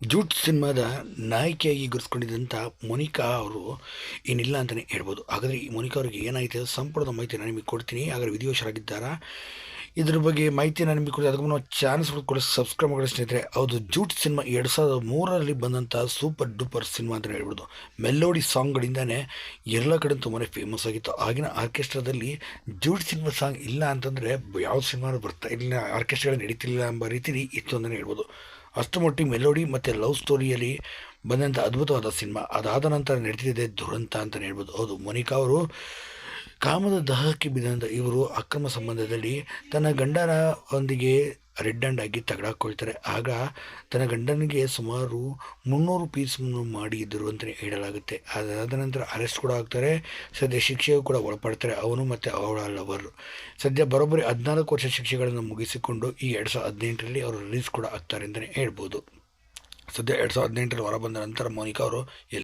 Jute ಸಿನಿಮಾದ ನಾಯಕಿಯಾಗಿ ಗುರುಸ್ಕೊಂಡಿದ್ದಂಥ ಮೊನಿಕಾ ಅವರು ಏನಿಲ್ಲ ಅಂತಲೇ ಹೇಳ್ಬೋದು. ಹಾಗಾದರೆ ಈ ಮೊನಿಕಾ ಅವರಿಗೆ ಏನಾಯಿತು? ಸಂಪೂರ್ಣ ಮಾಹಿತಿ ನಾನು ನಿಮಗೆ ಕೊಡ್ತೀನಿ. ಹಾಗಾದರೆ ವಿಧಿವಶರಾಗಿದ್ದಾರಾ ಇದ್ರ ಬಗ್ಗೆ ಮಾಹಿತಿ ನಾನು ನಿಮಗೆ ಕೊಡ್ತೀನಿ. ಅದಕ್ಕೂ ನಾವು ಚಾನಲ್ಸ್ ಕೂಡ ಸಬ್ಸ್ಕ್ರೈಬ್ ಮಾಡಿ ಸ್ನೇಹಿತರೆ. ಹೌದು, ಜೂಟ್ ಸಿನಿಮಾ ಎರಡು ಸಾವಿರದ ಮೂರರಲ್ಲಿ ಬಂದಂಥ ಸೂಪರ್ ಡೂಪರ್ ಸಿನಿಮಾ ಅಂತಲೇ ಹೇಳ್ಬೋದು. ಮೆಲೋಡಿ ಸಾಂಗ್ಗಳಿಂದನೇ ಎಲ್ಲ ಕಡೆ ತುಂಬಾ ಫೇಮಸ್ ಆಗಿತ್ತು. ಆಗಿನ ಆರ್ಕೆಸ್ಟ್ರಾದಲ್ಲಿ ಜೂಟ್ ಸಿನಿಮಾ ಸಾಂಗ್ ಇಲ್ಲ ಅಂತಂದರೆ ಯಾವ ಸಿನಿಮಾನು ಬರ್ತಾ ಇಲ್ಲ ಆರ್ಕೆಸ್ಟ್ರಾಗಳು ನಡೀತಿಲ್ಲ ಎಂಬ ರೀತಿಲಿ ಇತ್ತು ಅಂತಲೇ ಹೇಳ್ಬೋದು. ಅಷ್ಟು ಮಟ್ಟಿಗೆ ಮೆಲೋಡಿ ಮತ್ತು ಲವ್ ಸ್ಟೋರಿಯಲ್ಲಿ ಬಂದಂಥ ಅದ್ಭುತವಾದ ಸಿನಿಮಾ. ಅದಾದ ನಂತರ ನಡೆದಿದೆ ದುರಂತ ಅಂತಲೇ ಹೇಳ್ಬೋದು. ಹೌದು, ಮೋನಿಕಾ ಅವರು ಕಾಮದ ದಹಕ್ಕೆ ಬಿದ್ದಂಥ ಇವರು ಅಕ್ರಮ ಸಂಬಂಧದಲ್ಲಿ ತನ್ನ ಗಂಡನ ಒಂದಿಗೆ ರೆಡ್ ಹ್ಯಾಂಡ್ ಆಗಿ ತಗಡಾಕೊಳ್ತಾರೆ. ಆಗ ತನ್ನ ಗಂಡನಿಗೆ ಸುಮಾರು ಮುನ್ನೂರು ಪೀಸ್ ಮಾಡಿದ್ದರು ಅಂತಲೇ ಹೇಳಲಾಗುತ್ತೆ. ಅದಾದ ನಂತರ ಅರೆಸ್ಟ್ ಕೂಡ ಆಗ್ತಾರೆ. ಸದ್ಯ ಶಿಕ್ಷೆಯೂ ಕೂಡ ಒಳಪಡ್ತಾರೆ. ಅವನು ಮತ್ತು ಅವಳ ಲವರು ಸದ್ಯ ಬರೋಬ್ಬರಿ ಹದಿನಾಲ್ಕು ವರ್ಷ ಶಿಕ್ಷೆಗಳನ್ನು ಮುಗಿಸಿಕೊಂಡು ಈ ಎರಡು ಸಾವಿರದ ಹದಿನೆಂಟರಲ್ಲಿ ಅವರು ರಿಲೀಸ್ ಕೂಡ ಆಗ್ತಾರೆ ಅಂತಲೇ ಹೇಳ್ಬೋದು. ಸದ್ಯ ಎರಡು ಸಾವಿರದ ಹದಿನೆಂಟರಲ್ಲಿ ಹೊರಬಂದ ನಂತರ ಮೋನಿಕಾ ಅವರು